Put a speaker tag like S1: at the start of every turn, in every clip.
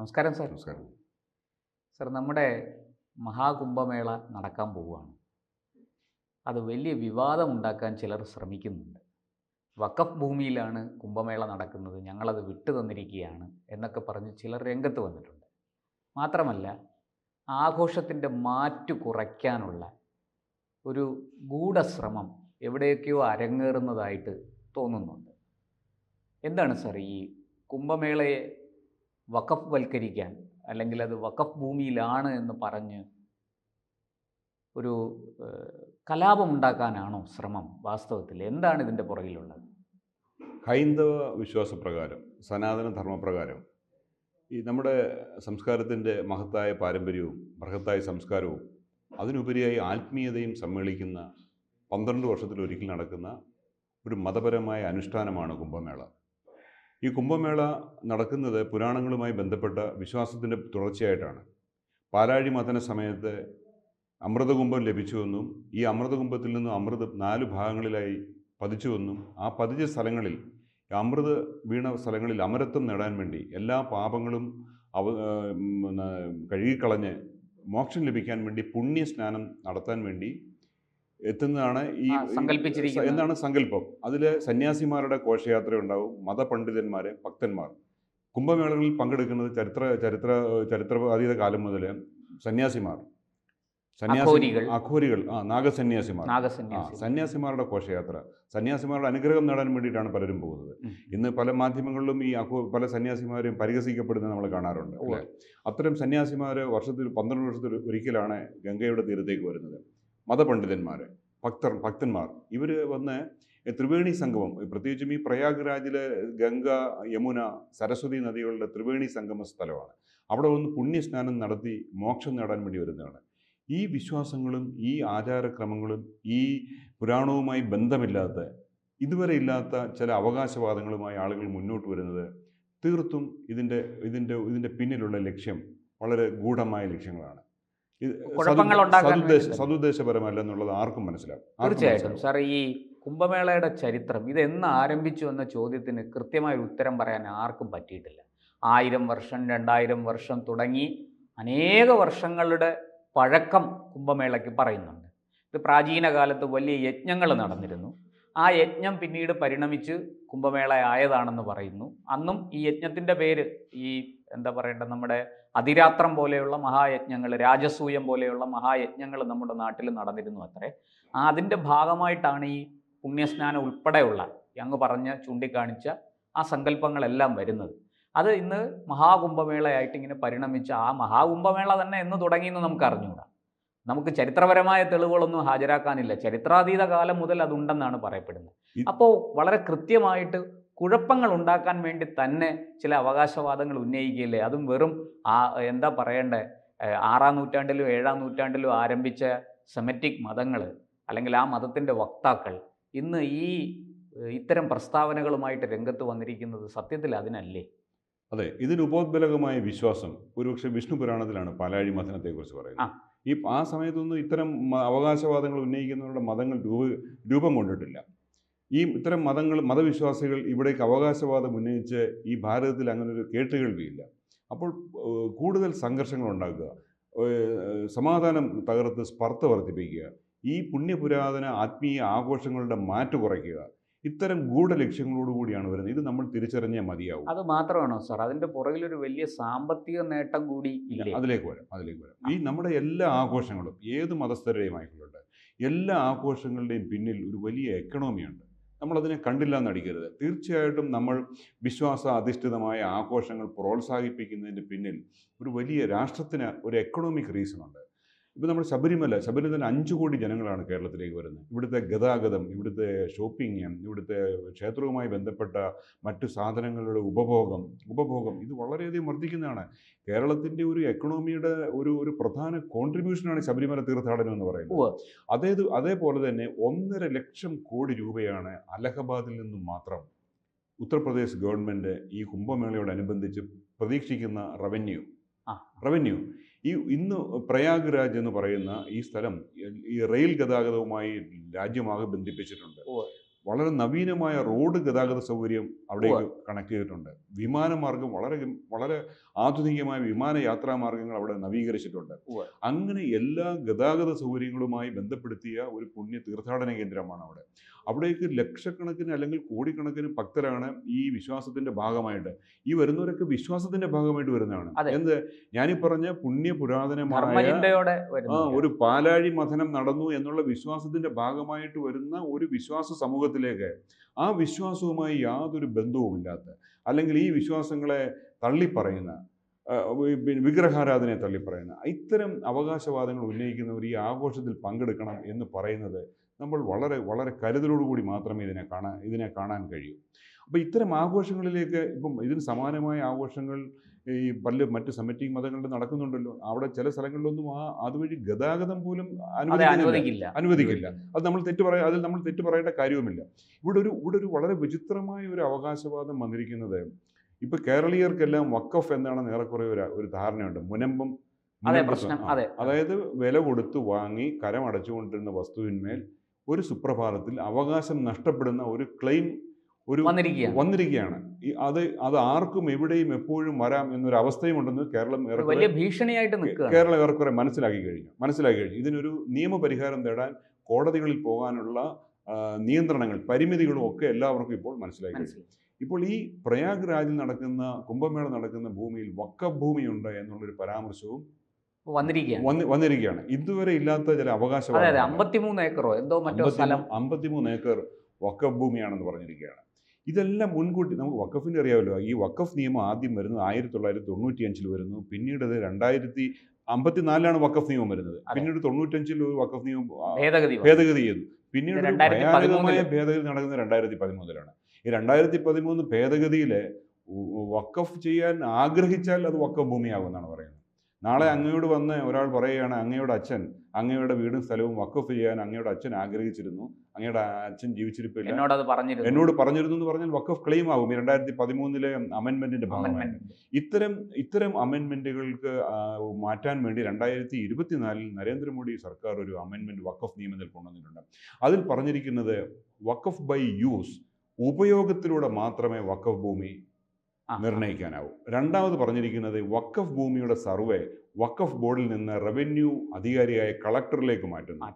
S1: നമസ്കാരം സാർ.
S2: നമസ്കാരം.
S1: സാർ നമ്മുടെ മഹാകുംഭമേള നടക്കാൻ പോവുകയാണ്. അത് വലിയ വിവാദം ഉണ്ടാക്കാൻ ചിലർ ശ്രമിക്കുന്നുണ്ട്. വക്കഫ് ഭൂമിയിലാണ് കുംഭമേള നടക്കുന്നത് ഞങ്ങളത് വിട്ടു തന്നിരിക്കുകയാണ് എന്നൊക്കെ പറഞ്ഞ് ചിലർ രംഗത്ത് വന്നിട്ടുണ്ട്. മാത്രമല്ല ആഘോഷത്തിന്റെ മാറ്റു കുറയ്ക്കാനുള്ള ഒരു ഗൂഢശ്രമം എവിടെയൊക്കെയോ അരങ്ങേറുന്നതായിട്ട് തോന്നുന്നുണ്ട്. എന്താണ് സാർ ഈ കുംഭമേളയെ വഖഫ് വൽക്കരിക്കാൻ അല്ലെങ്കിൽ അത് വഖഫ് ഭൂമിയിലാണ് എന്ന് പറഞ്ഞ് ഒരു കലാപമുണ്ടാക്കാനാണോ ശ്രമം വാസ്തവത്തിൽ? എന്താണ് ഇതിന്റെ പുറകിലുള്ളത്?
S2: ഹൈന്ദവ വിശ്വാസപ്രകാരം സനാതന ധർമ്മപ്രകാരം ഈ നമ്മുടെ സംസ്കാരത്തിന്റെ മഹത്തായ പാരമ്പര്യവും ബൃഹത്തായ സംസ്കാരവും അതിനുപരിയായി ആത്മീയതയും സമ്മേളിക്കുന്ന പന്ത്രണ്ട് വർഷത്തിലൊരിക്കൽ നടക്കുന്ന ഒരു മതപരമായ അനുഷ്ഠാനമാണ് കുംഭമേള. ഈ കുംഭമേള നടക്കുന്നത് പുരാണങ്ങളുമായി ബന്ധപ്പെട്ട വിശ്വാസത്തിന്റെ തുടർച്ചയായിട്ടാണ്. പാലാഴി മതന സമയത്ത് അമൃതകുംഭം ലഭിച്ചുവെന്നും ഈ അമൃതകുംഭത്തിൽ നിന്നും അമൃത് നാല് ഭാഗങ്ങളിലായി പതിച്ചുവെന്നും ആ പതിച്ച സ്ഥലങ്ങളിൽ അമൃത് വീണ സ്ഥലങ്ങളിൽ അമരത്വം നേടാൻ വേണ്ടി എല്ലാ പാപങ്ങളും അവ കഴുകിക്കളഞ്ഞ് മോക്ഷം ലഭിക്കാൻ വേണ്ടി പുണ്യ സ്നാനം നടത്താൻ വേണ്ടി എത്തുന്നതാണ് ഈ
S1: സങ്കല്പിച്ചിരിക്കുന്നത് എന്നാണ്
S2: എന്താണ് സങ്കല്പം അതിൽ സന്യാസിമാരുടെ ഘോഷയാത്ര ഉണ്ടാവും മതപണ്ഡിതന്മാർ ഭക്തന്മാർ. കുംഭമേളകളിൽ പങ്കെടുക്കുന്നത് ചരിത്ര ചരിത്ര ചരിത്ര അതീത കാലം മുതൽ സന്യാസിമാർ.
S1: സന്യാസി
S2: അഘോരികൾ. ആ നാഗസന്യാസിമാർ. ആ സന്യാസിമാരുടെ ഘോഷയാത്ര. സന്യാസിമാരുടെ അനുഗ്രഹം നേടാൻ വേണ്ടിയിട്ടാണ് പലരും പോകുന്നത്. ഇന്ന് പല മാധ്യമങ്ങളിലും ഈ അഘോ പല സന്യാസിമാരെയും പരിഹസിക്കപ്പെടുന്നത് നമ്മൾ കാണാറുണ്ട്. അത്തരം സന്യാസിമാർ വർഷത്തിൽ പന്ത്രണ്ട് വർഷത്തിൽ ഒരിക്കലാണ് ഗംഗയുടെ തീരത്തേക്ക് വരുന്നത്. മതപണ്ഡിതന്മാർ ഭക്തർ ഭക്തന്മാർ. ഇവർ വന്ന് ത്രിവേണി സംഗമം പ്രത്യേകിച്ചും ഈ പ്രയാഗ്രാജിലെ ഗംഗ യമുന സരസ്വതി നദികളുടെ ത്രിവേണി സംഗമ സ്ഥലമാണ്. അവിടെ വന്ന് പുണ്യസ്നാനം നടത്തി മോക്ഷം നേടാൻ വേണ്ടി വരുന്നതാണ്. ഈ വിശ്വാസങ്ങളും ഈ ആചാരക്രമങ്ങളും ഈ പുരാണവുമായി ബന്ധമില്ലാത്ത ഇതുവരെ ഇല്ലാത്ത ചില അവകാശവാദങ്ങളുമായി ആളുകൾ മുന്നോട്ട് വരുന്നത് തീർത്തും ഇതിന്റെ ഇതിന്റെ ഇതിന്റെ പിന്നിലുള്ള ലക്ഷ്യം വളരെ ഗൂഢമായ ലക്ഷ്യങ്ങളാണ്. സതുദ്ദേശപരമല്ല എന്നുള്ളത് ആർക്കും മനസ്സിലാവും.
S1: തീർച്ചയായിട്ടും. സാർ ഈ കുംഭമേളയുടെ ചരിത്രം ഇത് എന്ന് ആരംഭിച്ചു എന്ന ചോദ്യത്തിന് കൃത്യമായ ഒരു ഉത്തരം പറയാൻ ആർക്കും പറ്റിയിട്ടില്ല. ആയിരം വർഷം രണ്ടായിരം വർഷം തുടങ്ങി അനേക വർഷങ്ങളുടെ പഴക്കം കുംഭമേളയ്ക്ക് പറയുന്നുണ്ട്. ഇത് പ്രാചീന കാലത്ത് വലിയ യജ്ഞങ്ങൾ നടന്നിരുന്നു. ആ യജ്ഞം പിന്നീട് പരിണമിച്ച് കുംഭമേള ആയതാണെന്ന് പറയുന്നു. അന്നും ഈ യജ്ഞത്തിന്റെ പേര് ഈ എന്താ പറയേണ്ടത്? നമ്മുടെ അതിരാത്രം പോലെയുള്ള മഹായജ്ഞങ്ങൾ രാജസൂയം പോലെയുള്ള മഹായജ്ഞങ്ങൾ നമ്മുടെ നാട്ടിൽ നടന്നിരുന്നു അത്രേ. അതിന്റെ ഭാഗമായിട്ടാണ് ഈ പുണ്യസ്നാനം ഉൾപ്പെടെയുള്ള അങ്ങ് പറഞ്ഞ് ചൂണ്ടിക്കാണിച്ച ആ സങ്കല്പങ്ങളെല്ലാം വരുന്നത്. അത് ഇന്ന് മഹാകുംഭമേളയായിട്ട് ഇങ്ങനെ പരിണമിച്ച ആ മഹാകുംഭമേള തന്നെ എന്ന് തുടങ്ങിയെന്ന് നമുക്ക് അറിഞ്ഞുകൂടാ. നമുക്ക് ചരിത്രപരമായ തെളിവുകളൊന്നും ഹാജരാക്കാനില്ല. ചരിത്രാതീത കാലം മുതൽ അതുണ്ടെന്നാണ് പറയപ്പെടുന്നത്. അപ്പോൾ വളരെ കൃത്യമായിട്ട് കുഴപ്പങ്ങൾ ഉണ്ടാക്കാൻ വേണ്ടി തന്നെ ചില അവകാശവാദങ്ങൾ ഉന്നയിക്കുകയില്ലേ? അതും വെറും ആ എന്താ പറയണ്ടേ? ആറാം നൂറ്റാണ്ടിലും ഏഴാം നൂറ്റാണ്ടിലും ആരംഭിച്ച സെമറ്റിക് മതങ്ങൾ അല്ലെങ്കിൽ ആ മതത്തിന്റെ വക്താക്കൾ ഇന്ന് ഈ ഇത്തരം പ്രസ്താവനകളുമായിട്ട് രംഗത്ത് വന്നിരിക്കുന്നത് സത്യത്തിൽ അതിനല്ലേ?
S2: അതെ ഇതിന് ഉപോദ്ബലകമായ വിശ്വാസം ഒരുപക്ഷെ വിഷ്ണു പുരാണത്തിലാണ് പാലാഴി മഥനത്തെക്കുറിച്ച് പറയുന്നത്. ഈ ആ സമയത്തൊന്നും ഇത്തരം അവകാശവാദങ്ങൾ ഉന്നയിക്കുന്നവരുടെ മതങ്ങൾ രൂപ രൂപം കൊണ്ടിട്ടില്ല. ഈ ഇത്തരം മതങ്ങൾ മതവിശ്വാസികൾ ഇവിടേക്ക് അവകാശവാദം ഉന്നയിച്ച് ഈ ഭാരതത്തിൽ അങ്ങനെ ഒരു കേട്ടുകേൾവിയില്ല. അപ്പോൾ കൂടുതൽ സംഘർഷങ്ങൾ ഉണ്ടാക്കുക സമാധാനം തകർത്ത് സ്പർദ്ധ വർദ്ധിപ്പിക്കുക ഈ പുണ്യപുരാതന ആത്മീയ ആഘോഷങ്ങളുടെ മാറ്റ് കുറയ്ക്കുക ഇത്തരം ഗൂഢലക്ഷ്യങ്ങളോടുകൂടിയാണ് വരുന്നത്. ഇത് നമ്മൾ തിരിച്ചറിഞ്ഞേ മതിയാവും.
S1: അത് മാത്രമാണോ സാർ? അതിന്റെ പുറകിലൊരു വലിയ സാമ്പത്തിക നേട്ടം കൂടി ഇല്ല
S2: അതിലേക്ക് വരാം അതിലേക്ക് വരാം. ഈ നമ്മുടെ എല്ലാ ആഘോഷങ്ങളും ഏത് മതസ്ഥരുടെയും ആയിക്കൊള്ളട്ടെ എല്ലാ ആഘോഷങ്ങളുടെയും പിന്നിൽ ഒരു വലിയ എക്കണോമിയുണ്ട് നമ്മളതിനെ കണ്ടില്ല എന്നടിക്കരുത് തീർച്ചയായിട്ടും നമ്മൾ വിശ്വാസ അധിഷ്ഠിതമായ ആഘോഷങ്ങൾ പ്രോത്സാഹിപ്പിക്കുന്നതിന്റെ പിന്നിൽ ഒരു വലിയ രാഷ്ട്രത്തിന് ഒരു എക്കണോമിക് ഉണ്ട്. ഇപ്പോൾ നമ്മൾ ശബരിമല ശബരിമല തന്നെ അഞ്ച് കോടി ജനങ്ങളാണ് കേരളത്തിലേക്ക് വരുന്നത്. ഇവിടുത്തെ ഗതാഗതം ഇവിടുത്തെ ഷോപ്പിംഗ് ഇവിടുത്തെ ക്ഷേത്രവുമായി ബന്ധപ്പെട്ട മറ്റു സാധനങ്ങളുടെ ഉപഭോഗം ഉപഭോഗം ഇത് വളരെയധികം വർദ്ധിക്കുന്നതാണ്. കേരളത്തിന്റെ ഒരു എക്കണോമിയുടെ ഒരു ഒരു പ്രധാന കോൺട്രിബ്യൂഷനാണ് ശബരിമല തീർത്ഥാടനം എന്ന് പറയുന്നത്. അതേത് അതേപോലെ തന്നെ ഒന്നര ലക്ഷം കോടി രൂപയാണ് അലഹബാദിൽ നിന്നും മാത്രം ഉത്തർപ്രദേശ് ഗവൺമെന്റ് ഈ കുംഭമേളയോടനുബന്ധിച്ച് പ്രതീക്ഷിക്കുന്ന റവന്യൂ
S1: ആ.
S2: റവന്യൂ ഈ ഇന്ന് പ്രയാഗ് രാജ് എന്ന് പറയുന്ന ഈ സ്ഥലം ഈ റെയിൽ ഗതാഗതവുമായി രാജ്യമാകെ ബന്ധിപ്പിച്ചിട്ടുണ്ട്. വളരെ നവീനമായ റോഡ് ഗതാഗത സൗകര്യം അവിടേക്ക് കണക്ട് ചെയ്തിട്ടുണ്ട് വിമാനമാർഗം വളരെ വളരെ ആധുനികമായ വിമാനയാത്രാ മാർഗങ്ങൾ അവിടെ നവീകരിച്ചിട്ടുണ്ട്. അങ്ങനെ എല്ലാ ഗതാഗത സൗകര്യങ്ങളുമായി ബന്ധപ്പെടുത്തിയ ഒരു പുണ്യ തീർത്ഥാടന കേന്ദ്രമാണ് അവിടെ. അവിടേക്ക് ലക്ഷക്കണക്കിന് അല്ലെങ്കിൽ കോടിക്കണക്കിന് ഭക്തരാണ് ഈ വിശ്വാസത്തിന്റെ ഭാഗമായിട്ട് ഈ വരുന്നവരൊക്കെ വിശ്വാസത്തിന്റെ ഭാഗമായിട്ട് വരുന്നതാണ്. എന്ത്? ഞാനീ പറഞ്ഞ പുണ്യ പുരാതനമായ ഒരു പാലാഴി മഥനം നടന്നു എന്നുള്ള വിശ്വാസത്തിന്റെ ഭാഗമായിട്ട് വരുന്ന ഒരു വിശ്വാസ സമൂഹത്തിലേക്ക് ആ വിശ്വാസവുമായി യാതൊരു ബന്ധവുമില്ലാത്ത അല്ലെങ്കിൽ ഈ വിശ്വാസങ്ങളെ തള്ളിപ്പറയുന്ന വിഗ്രഹാരാധനയെ തള്ളിപ്പറയുന്ന ഇത്തരം അവകാശവാദങ്ങൾ ഉന്നയിക്കുന്നവർ ഈ ആഘോഷത്തിൽ പങ്കെടുക്കണം എന്ന് പറയുന്നത് നമ്മൾ വളരെ വളരെ കരുതലോടുകൂടി മാത്രമേ ഇതിനെ കാണാൻ ഇതിനെ കാണാൻ കഴിയൂ. അപ്പോൾ ഇത്തരം ആഘോഷങ്ങളിലേക്ക് ഇപ്പം ഇതിന് സമാനമായ ആഘോഷങ്ങൾ ഈ പല്ല് മറ്റ് സെമറ്റിക് മതങ്ങളിൽ നടക്കുന്നുണ്ടല്ലോ. അവിടെ ചില സ്ഥലങ്ങളിലൊന്നും ആ അതുവഴി ഗതാഗതം പോലും
S1: അനുവദിക്കില്ല.
S2: അനുവദിക്കില്ല. അത് നമ്മൾ തെറ്റ് പറയാ അതിൽ നമ്മൾ തെറ്റ് പറയേണ്ട കാര്യവുമില്ല. ഇവിടെ ഒരു ഇവിടെ ഒരു വളരെ വിചിത്രമായ ഒരു അവകാശവാദം വന്നിരിക്കുന്നത് ഇപ്പൊ കേരളീയർക്കെല്ലാം വക്കഫ് എന്നാണ് ഏറെക്കുറെ ഒരു ഒരു ധാരണയുണ്ട്. മുനമ്പം അതായത് വില കൊടുത്ത് വാങ്ങി കരം അടച്ചുകൊണ്ടിരുന്ന വസ്തുവിന്മേൽ ഒരു സുപ്രഭാതത്തിൽ അവകാശം നഷ്ടപ്പെടുന്ന ഒരു ക്ലെയിം ഒരു
S1: വന്നിരിക്കുകയാണ്.
S2: അത് അത് ആർക്കും എവിടെയും എപ്പോഴും വരാം എന്നൊരു അവസ്ഥയും ഉണ്ടെന്ന് കേരളം
S1: വലിയ ഭീഷണിയായിട്ട്
S2: കേരളം ഏറെക്കുറെ മനസ്സിലാക്കി കഴിഞ്ഞു. മനസ്സിലാക്കി കഴിഞ്ഞു. ഇതിനൊരു നിയമപരിഹാരം തേടാൻ കോടതികളിൽ പോകാനുള്ള നിയന്ത്രണങ്ങൾ പരിമിതികളും ഒക്കെ എല്ലാവർക്കും ഇപ്പോൾ മനസ്സിലാക്കി കഴിഞ്ഞു.
S1: മനസ്സിലായി.
S2: ഇപ്പോൾ ഈ പ്രയാഗ് രാജിൽ നടക്കുന്ന കുംഭമേള നടക്കുന്ന ഭൂമിയിൽ വക്ക ഭൂമിയുണ്ട് എന്നുള്ളൊരു പരാമർശവും
S1: വന്നിരിക്കുകയാണ്.
S2: വന്ന് വന്നിരിക്കുകയാണ്. ഇതുവരെ ഇല്ലാത്ത ചില അവകാശം
S1: അമ്പത്തിമൂന്ന് ഏക്കറോ എന്തോ മറ്റോ സ്ഥലം.
S2: അമ്പത്തിമൂന്ന് ഏക്കർ വക്കഭൂമിയാണെന്ന് പറഞ്ഞിരിക്കുകയാണ്. ഇതെല്ലാം മുൻകൂട്ടി നമുക്ക് വക്കഫിന്റെ അറിയാമല്ലോ. ഈ വക്കഫ് നിയമം ആദ്യം വരുന്നത് ആയിരത്തി തൊള്ളായിരത്തി തൊണ്ണൂറ്റി അഞ്ചിൽ വരുന്നു. പിന്നീട് അത് രണ്ടായിരത്തി അമ്പത്തിനാലിലാണ് വക്കഫ് നിയമം വരുന്നത്. പിന്നീട് തൊണ്ണൂറ്റഞ്ചിൽ ഒരു വക്കഫ് നിയമം
S1: ഭേദഗതി
S2: ചെയ്തു പിന്നീട്
S1: 2013
S2: ഭയാനകമായ ഭേദഗതി നടക്കുന്നത് രണ്ടായിരത്തി പതിമൂന്നിലാണ് ഈ രണ്ടായിരത്തി പതിമൂന്ന് ഭേദഗതിയിലെ ഉ- വക്കഫ് ചെയ്യാൻ ആഗ്രഹിച്ചാൽ അത് വക്കഫ് ഭൂമിയാകുമെന്നാണ് പറയുന്നത്. നാളെ അങ്ങയോട് വന്ന് ഒരാൾ പറയുകയാണ് അങ്ങയുടെ അച്ഛൻ അങ്ങയുടെ വീടും സ്ഥലവും വക്കഫ് ചെയ്യാൻ അങ്ങയുടെ അച്ഛൻ ആഗ്രഹിച്ചിരുന്നു. അങ്ങയുടെ അച്ഛൻ ജീവിച്ചിരിപ്പില്ല.
S1: എന്നോട് അത് പറഞ്ഞിരുന്നു.
S2: എന്നോട് പറഞ്ഞിരുന്നു എന്ന് പറഞ്ഞാൽ വക്കഫ് ക്ലെയിം ആകും രണ്ടായിരത്തി പതിമൂന്നിലെ അമെന്മെന്റിന്റെ ഭാഗമായി. ഇത്തരം ഇത്തരം അമെൻമെന്റുകൾക്ക് മാറ്റാൻ വേണ്ടി രണ്ടായിരത്തി ഇരുപത്തിനാലിൽ നരേന്ദ്രമോദി സർക്കാർ ഒരു അമെൻമെന്റ് വക്കഫ് നിയമത്തിൽ കൊണ്ടുവന്നിട്ടുണ്ട്. അതിൽ പറഞ്ഞിരിക്കുന്നത് വക്കഫ് ബൈ യൂസ് ഉപയോഗത്തിലൂടെ മാത്രമേ വക്കഫ് ഭൂമി നിർണയിക്കാനാവൂ. രണ്ടാമത് പറഞ്ഞിരിക്കുന്നത് വക്കഫ് ഭൂമിയുടെ സർവേ വക്കഫ് ബോർഡിൽ നിന്ന് റവന്യൂ അധികാരിയായ കളക്ടറിലേക്ക് മാറ്റുന്നു.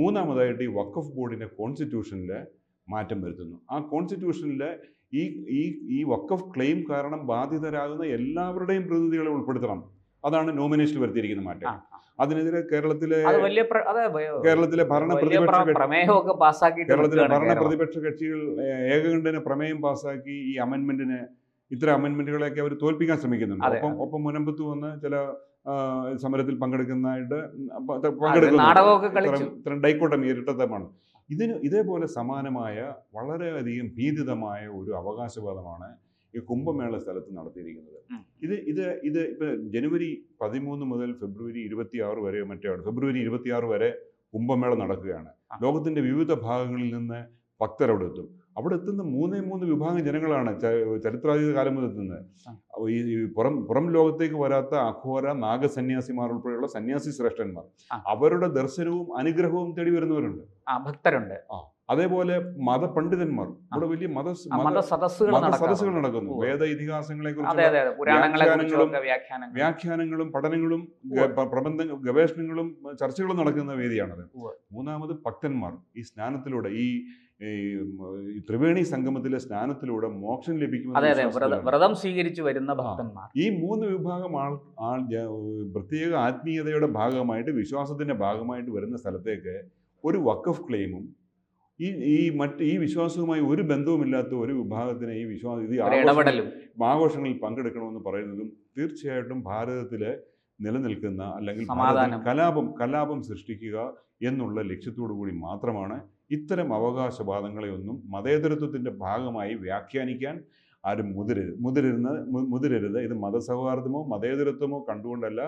S2: മൂന്നാമതായിട്ട് ഈ വക്കഫ് ബോർഡിന്റെ കോൺസ്റ്റിറ്റ്യൂഷനിൽ മാറ്റം വരുത്തുന്നു. ആ കോൺസ്റ്റിറ്റ്യൂഷനിൽ ഈ ഈ ഈ വഖഫ് ക്ലെയിം കാരണം ബാധിതരാകുന്ന എല്ലാവരുടെയും പ്രതിനിധികളെ ഉൾപ്പെടുത്തണം. അതാണ് നോമിനേഷനിൽ വരുത്തിയിരിക്കുന്ന മാറ്റം. അതിനെതിരെ കേരളത്തിലെ കേരളത്തിലെ ഭരണ പ്രതിപക്ഷ കേരളത്തിലെ ഭരണ പ്രതിപക്ഷ കക്ഷികൾ ഏകകണ്ഠന ഏകകണ്ഠേന പ്രമേയം പാസാക്കി ഈ അമെന്റ്മെന്റിന് ഇത്തരം അമെന്റ്മെന്റുകളെയൊക്കെ അവർ തോൽപ്പിക്കാൻ ശ്രമിക്കുന്നുണ്ട്. ഒപ്പം ഒപ്പം മുനമ്പത്ത് വന്ന് ചില സമരത്തിൽ പങ്കെടുക്കുന്നതായിട്ട് ഇത്തരം ഡൈക്കോട്ടം ഇരട്ടത്തമാണ് ഇതിന് ഇതേപോലെ സമാനമായ വളരെയധികം ഭീതിതമായ ഒരു അവകാശവാദമാണ് ഈ കുംഭമേള സ്ഥലത്ത് നടത്തിയിരിക്കുന്നത്. ഇത് ഇത് ഇത് ഇപ്പൊ ജനുവരി പതിമൂന്ന് മുതൽ ഫെബ്രുവരി ഇരുപത്തി ആറ് വരെ മറ്റേ ഫെബ്രുവരി ഇരുപത്തി ആറ് വരെ കുംഭമേള നടക്കുകയാണ്.
S1: ലോകത്തിന്റെ
S2: ലോകത്തിന്റെ വിവിധ ഭാഗങ്ങളിൽ നിന്ന് ഭക്തരവിടെ എത്തും അവിടെ എത്തുന്ന മൂന്നേ മൂന്ന് വിഭാഗം ജനങ്ങളാണ് ചരിത്രാതീത കാലം മുതൽ എത്തുന്നത് ഈ പുറം പുറം ലോകത്തേക്ക് വരാത്ത അഘോര നാഗസന്യാസിമാർ ഉൾപ്പെടെയുള്ള സന്യാസി ശ്രേഷ്ഠന്മാർ. അവരുടെ ദർശനവും അനുഗ്രഹവും തേടി വരുന്നവരുണ്ട്.
S1: ആ ഭക്തരുണ്ട്.
S2: അതേപോലെ മതപണ്ഡിതന്മാർ. ഇവിടെ വലിയ മത
S1: സദസ്സുകൾ
S2: നടക്കുന്നു. വേദ ഇതിഹാസങ്ങളെ
S1: വ്യാഖ്യാനങ്ങൾ.
S2: വ്യാഖ്യാനങ്ങളും പഠനങ്ങളും പ്രബന്ധ ഗവേഷണങ്ങളും ചർച്ചകളും നടക്കുന്ന വേദിയാണത്. മൂന്നാമത് ഭക്തന്മാർ ഈ സ്നാനത്തിലൂടെ ഈ ഈ, ത്രിവേണി സംഗമത്തിലെ സ്നാനത്തിലൂടെ മോക്ഷം ലഭിക്കുമെന്ന
S1: വ്രത- സ്വീകരിച്ചു വരുന്ന ഭക്തന്മാർ.
S2: ഈ മൂന്ന് വിഭാഗം ആൾ ആൾ പ്രത്യേക ആത്മീയതയുടെ ഭാഗമായിട്ട് വിശ്വാസത്തിന്റെ ഭാഗമായിട്ട് വരുന്ന സ്ഥലത്തേക്ക് ഒരു വക്കഫ് ക്ലെയിമും ഈ ഈ മറ്റ് ഈ വിശ്വാസവുമായി ഒരു ബന്ധവുമില്ലാത്ത ഒരു വിഭാഗത്തിന് ഈ വിശ്വാസം ഇത് ആഘോഷങ്ങളിൽ പങ്കെടുക്കണമെന്ന് പറയുന്നതും തീർച്ചയായിട്ടും ഭാരതത്തിലെ നിലനിൽക്കുന്ന അല്ലെങ്കിൽ കലാപം കലാപം സൃഷ്ടിക്കുക എന്നുള്ള ലക്ഷ്യത്തോടു കൂടി മാത്രമാണ് ഇത്തരം അവകാശവാദങ്ങളെ ഒന്നും മതേതരത്വത്തിന്റെ ഭാഗമായി വ്യാഖ്യാനിക്കാൻ ആരും മുതിരരുത് മുതിരുന്ന മുതിരരുത്. ഇത് മതസൗഹാർദ്ദമോ മതേതരത്വമോ കണ്ടുകൊണ്ടല്ല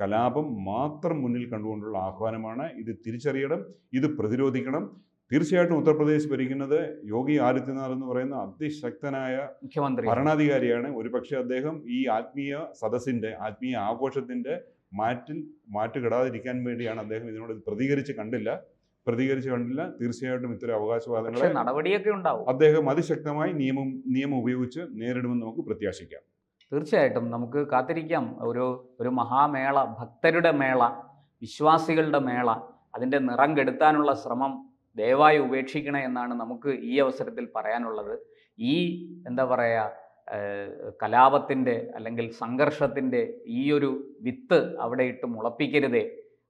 S2: കലാപം മാത്രം മുന്നിൽ കണ്ടുകൊണ്ടുള്ള ആഹ്വാനമാണ്. ഇത് തിരിച്ചറിയണം ഇത് പ്രതിരോധിക്കണം. തീർച്ചയായിട്ടും ഉത്തർപ്രദേശ് ഭരിക്കുന്നത് യോഗി ആദിത്യനാഥ് എന്ന് പറയുന്ന അതിശക്തനായ
S1: മുഖ്യമന്ത്രി.
S2: ഭരണാധികാരിയാണ്. ഒരുപക്ഷെ അദ്ദേഹം ഈ ആത്മീയ സദസ്സിന്റെ ആത്മീയ ആഘോഷത്തിന്റെ മാറ്റിൽ മാറ്റുകെടാതിരിക്കാൻ വേണ്ടിയാണ് അദ്ദേഹം ഇതിനോട് പ്രതികരിച്ച് കണ്ടില്ല. പ്രതികരിച്ച് കണ്ടില്ല. തീർച്ചയായിട്ടും ഇത്തരം
S1: അവകാശവാദങ്ങൾ
S2: അവകാശവാദങ്ങളെ
S1: നടപടിയൊക്കെ ഉണ്ടാവും.
S2: അദ്ദേഹം അതിശക്തമായി നിയമം നിയമം ഉപയോഗിച്ച് നേരിടുമെന്ന് നമുക്ക് പ്രത്യാശിക്കാം.
S1: തീർച്ചയായിട്ടും നമുക്ക് കാത്തിരിക്കാം. ഒരു ഒരു മഹാമേള ഭക്തരുടെ മേള വിശ്വാസികളുടെ മേള അതിന്റെ നിറം കെടുത്താനുള്ള ശ്രമം ദയവായി ഉപേക്ഷിക്കണേ എന്നാണ് നമുക്ക് ഈ അവസരത്തിൽ പറയാനുള്ളത്. ഈ എന്താ പറയുക കലാപത്തിന്റെ അല്ലെങ്കിൽ സംഘർഷത്തിന്റെ ഈ ഒരു വിത്ത് അവിടെ ഇട്ട് മുളപ്പിക്കരുതേ.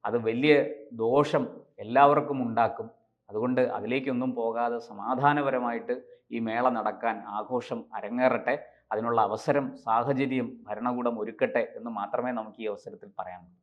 S1: അത് വലിയ ദോഷം എല്ലാവർക്കും ഉണ്ടാക്കും. അതുകൊണ്ട് അതിലേക്കൊന്നും പോകാതെ സമാധാനപരമായിട്ട് ഈ മേള നടക്കാൻ ആഘോഷം അരങ്ങേറട്ടെ. അതിനുള്ള അവസരം സാഹചര്യം ഭരണകൂടം ഒരുക്കട്ടെ എന്ന് മാത്രമേ നമുക്ക് ഈ അവസരത്തിൽ പറയാനുള്ളൂ.